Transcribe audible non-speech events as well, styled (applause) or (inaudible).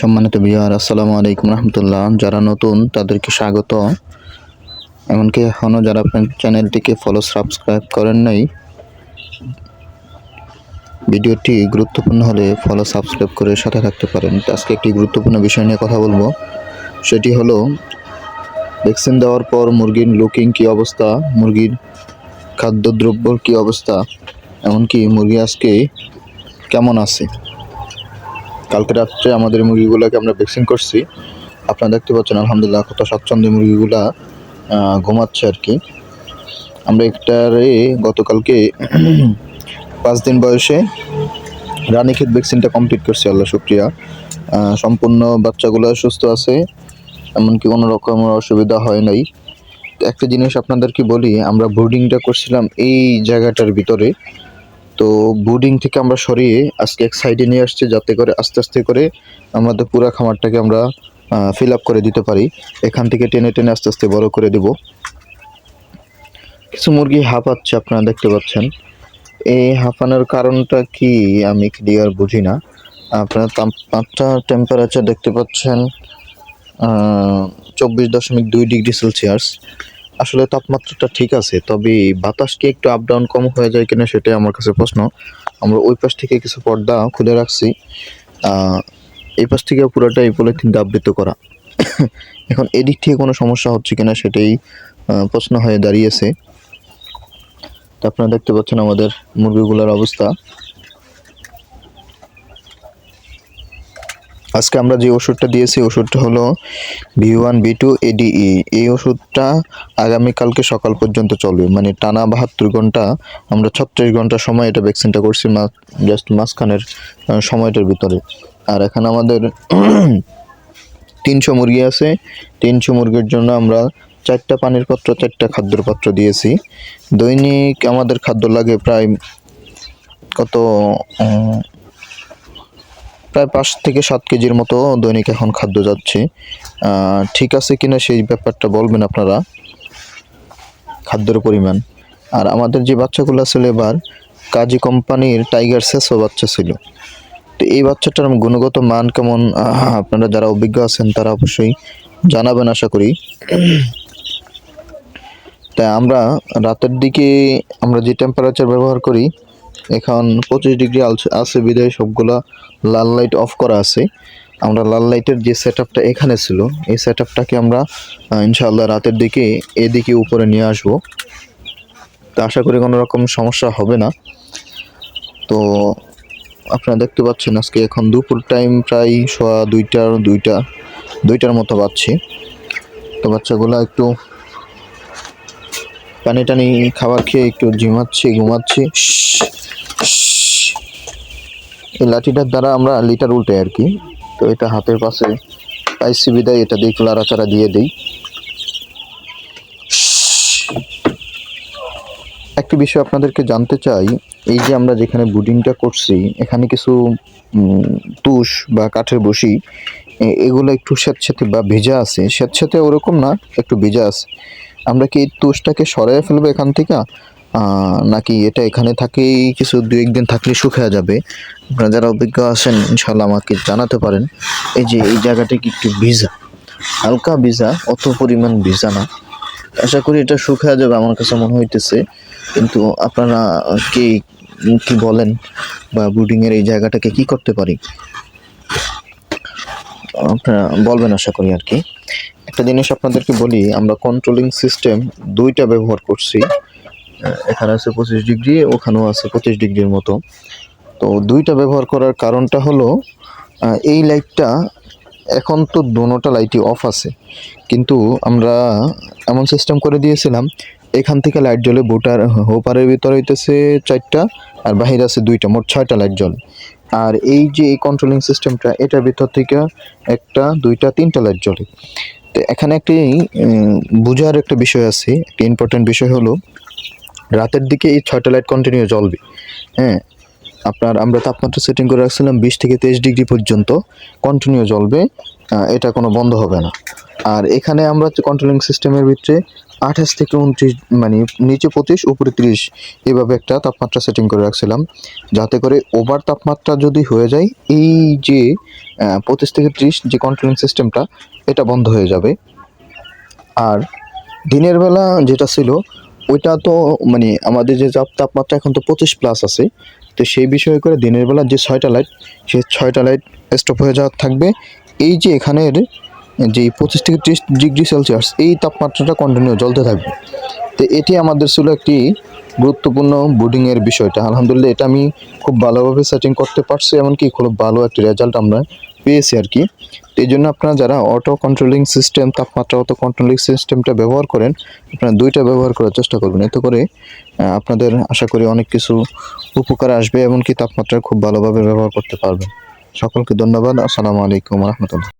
সম্মানিত বিহার আসসালামু আলাইকুম রহমতুল্লাহ। যারা নতুন, তাদেরকে স্বাগত। এমনকি এখনও যারা আপনার চ্যানেলটিকে ফলো সাবস্ক্রাইব করেন নাই, ভিডিওটি গুরুত্বপূর্ণ হলে ফলো সাবস্ক্রাইব করে সাথে থাকতে পারেন। আজকে একটি গুরুত্বপূর্ণ বিষয় নিয়ে কথা বলব। সেটি হলো ভ্যাকসিন দেওয়ার পর মুরগির লুকিং কী অবস্থা, মুরগির খাদ্যদ্রব্যর কী অবস্থা, এমনকি মুরগি আজকে কেমন আছে। কালকে রাত্রে আমাদের মুরগিগুলোকে আমরা ভ্যাকসিন করছি। আপনারা দেখতে পাচ্ছেন, আলহামদুলিল্লাহ, কত স্বাচ্ছন্দ্যে মুরগিগুলা ঘুমাচ্ছে আর কি। আমরা একটারে গতকালকে (clears throat) পাঁচ দিন বয়সে রানীক্ষেত ভ্যাকসিনটা কমপ্লিট করছি, আল্লাহ শুক্রিয়া। সম্পূর্ণ বাচ্চাগুলো সুস্থ আছে, এমনকি কোনো রকম অসুবিধা হয় নাই। একটা জিনিস আপনাদেরকে বলি, আমরা ব্রুডিংটা করছিলাম এই জায়গাটার ভিতরে। তো বুডিং থেকে আমরা সরিয়ে আজকে এক সাইডে নিয়ে আসছি, যাতে করে আস্তে আস্তে করে আমাদের পুরা খামারটাকে আমরা ফিল আপ করে দিতে পারি। এখান থেকে টেনে টেনে আস্তে আস্তে বড় করে দেব। কিছু মুরগি হাঁপাচ্ছে, আপনারা দেখতে পাচ্ছেন। এই হাঁপানোর কারণটা কি আমি ক্লিয়ার বুঝি না। আপনারা তাপমাত্রা টেম্পারেচার দেখতে পাচ্ছেন চব্বিশ দশমিক দুই ডিগ্রি সেলসিয়াস আসলে তাপমাত্রাটা ঠিক আছে, তবে বাতাস কি একটু আপ ডাউন কম হয়ে যায় কিনা সেটাই আমার কাছে প্রশ্ন। আমরা ওই পাশ থেকে কিছু পর্দা খুলে রাখছি। এই পাশ থেকে পুরোটাই পলিথিন দিয়ে আবৃত করা। এখন এদিক থেকে কোনো সমস্যা হচ্ছে কিনা সেটাই প্রশ্ন হয়ে দাঁড়িয়েছে। তো আপনারা দেখতে পাচ্ছেন আমাদের মুরগিগুলোর অবস্থা। আজকে আমরা যে ওষুধটা দিয়েছি, ওষুধটা হলো V one B two ADE এই ওষুধটা আগামীকালকে সকাল পর্যন্ত চলবে। মানে টানা বাহাত্তর ঘণ্টা, আমরা ছত্রিশ ঘণ্টা সময় এটা ভ্যাকসিনটা করছি জাস্ট মাঝখানের সময়টার ভিতরে। আর এখানে আমাদের (clears throat) তিনশো মুরগি আছে। তিনশো মুরগির জন্য আমরা চারটা পানির পাত্র, চারটা খাদ্যর পাত্র দিয়েছি। দৈনিক আমাদের খাদ্য লাগে প্রায় কত প্রায় পাঁচ থেকে সাত কেজির মতো দৈনিক এখন খাদ্য যাচ্ছে। ঠিক আছে কিনা সেই ব্যাপারটা বলবেন আপনারা, খাদ্যের পরিমাণ। আর আমাদের যে বাচ্চাগুলো ছিল এবার কাজী কোম্পানির টাইগার সেসও বাচ্চা ছিল। তো এই বাচ্চাটার গুণগত মান কেমন আপনারা যারা অভিজ্ঞ আছেন তারা অবশ্যই জানাবেন আশা করি। তাই আমরা রাতের দিকে আমরা যে টেম্পারেচার ব্যবহার করি এখন পঁচিশ ডিগ্রি আছে বিধায় সবগুলা লাল লাইট অফ করা আছে। আমরা লাল লাইটের যে সেট এখানে ছিল, এই সেট আমরা ইনশাআল্লাহ রাতের দিকে এদিকে উপরে নিয়ে আসব। তো আশা করি কোনো রকম সমস্যা হবে না। তো আপনারা দেখতে পাচ্ছেন আজকে এখন দুপুর টাইম প্রায় সোয়া দুইটার দুইটা, দুইটার মতো বাজছে। তো বাচ্চাগুলো একটু পানি টানি খাবার খেয়ে একটু ঝিমাচ্ছে ঘুমাচ্ছে। এই লাঠিটার দ্বারা আমরা লিটার উল্টে আর কি। তো এটা হাতের পাশে পাইসি বিদায় এটা দিয়ে লাড়াচাড়া দিয়ে দিই। একটি বিষয় আপনাদেরকে জানতে চাই, এই যে আমরা যেখানে বুডিংটা করছি, এখানে কিছু তুষ বা কাঠের বসি এগুলো একটু স্যাঁতস্যাঁতে বা ভেজা আছে। স্যাঁতস্যাঁতে ওরকম না, একটু ভেজা আছে। আমরা কি এই তুষটাকে সরাই ফেলব এখান থেকে? নাকি এটা এখানে থাকেই কিছু দু একদিন থাকলে শুকিয়ে যাবে? আপনারা যারা অভিজ্ঞ আছেন ইনশাল্লাহ আমাকে জানাতে পারেন। এই যে এই জায়গাটা কি একটু ভিজা? হালকা ভিজা, অত পরিমাণ ভিজা না। আশা করি এটা শুকিয়ে যাবে, আমার কাছে মনে হইতেছে। কিন্তু আপনারা কে, কি বলেন বা ব্রুডিংয়ের এই জায়গাটাকে কি করতে পারি? আপনারা বলবেন আশা করি আর কি। একটা জিনিস আপনাদেরকে বলি, আমরা কন্ট্রোলিং সিস্টেম দুইটা ব্যবহার করছি। এখানে আছে পঁচিশ ডিগ্রি, ওখানেও আছে পঁচিশ ডিগ্রির মতো। তো দুইটা ব্যবহার করার কারণটা হলো এই লাইটটা এখন তো দোনোটা লাইটই অফ আছে। কিন্তু আমরা এমন সিস্টেম করে দিয়েছিলাম, এখান থেকে লাইট জ্বলে বোটার হোপারের ভিতরে হইতেছে চারটা আর বাহিরে আছে দুইটা, মোট ছয়টা লাইট জ্বলে। আর এই যে এই কন্ট্রোলিং সিস্টেমটা এটার ভিতর থেকে একটা, দুইটা, তিনটা লাইট জ্বলে। তো এখানে একটি বোঝার একটা বিষয় আছে, একটা ইম্পর্টেন্ট বিষয় হলো রাতের দিকে এই ছয়টা লাইট কন্টিনিউ জ্বলবে। হ্যাঁ আপনার, আমরা তাপমাত্রা সেটিং করে রাখছিলাম বিশ থেকে তেইশ ডিগ্রি পর্যন্ত কন্টিনিউ জ্বলবে এটা কোনো বন্ধ হবে না। আর এখানে আমরা কন্ট্রোলিং সিস্টেমের ভিতরে আঠাশ থেকে উনত্রিশ মানে নিচে পঁচিশ, উপরে ত্রিশ এভাবে একটা তাপমাত্রা সেটিং করে রাখছিলাম। যাতে করে ওভার তাপমাত্রা যদি হয়ে যায়, এই যে পঁচিশ থেকে ত্রিশ যে কন্ট্রোলিং সিস্টেমটা এটা বন্ধ হয়ে যাবে। আর দিনের বেলা যেটা ছিল ওইটা তো মানে আমাদের যে তাপ তাপমাত্রা এখন তো পঁচিশ প্লাস আছে, তো সেই বিষয়ে করে দিনের বেলা যে ছয়টা লাইট সেই ছয়টা লাইট স্টপ হয়ে যাওয়া থাকবে। এই যে এখানের যে পঁচিশ থেকে ত্রিশ ডিগ্রি সেলসিয়াস এই তাপমাত্রাটা কন্টিনিউ জ্বলতে থাকবে। তো এটি আমাদের ছিল একটি গুরুত্বপূর্ণ বোর্ডিংয়ের বিষয়টা। আলহামদুলিল্লাহ এটা আমি খুব ভালোভাবে সেটিং করতে পারছি, এমনকি খুব ভালো একটি রেজাল্ট আমরা পেয়েছি আর কি। এই জন্য আপনারা যারা অটো কন্ট্রোলিং সিস্টেম তাপমাত্রা অটো কন্ট্রোলিং সিস্টেমটা ব্যবহার করেন, আপনারা দুইটা ব্যবহার করার চেষ্টা করবেন। এতে করে আপনাদের আশা করি অনেক কিছু উপকার আসবে, এমনকি তাপমাত্রা খুব ভালোভাবে ব্যবহার করতে পারবেন। সকলকে ধন্যবাদ। আসসালামু আলাইকুম রহমতুল্লাহ।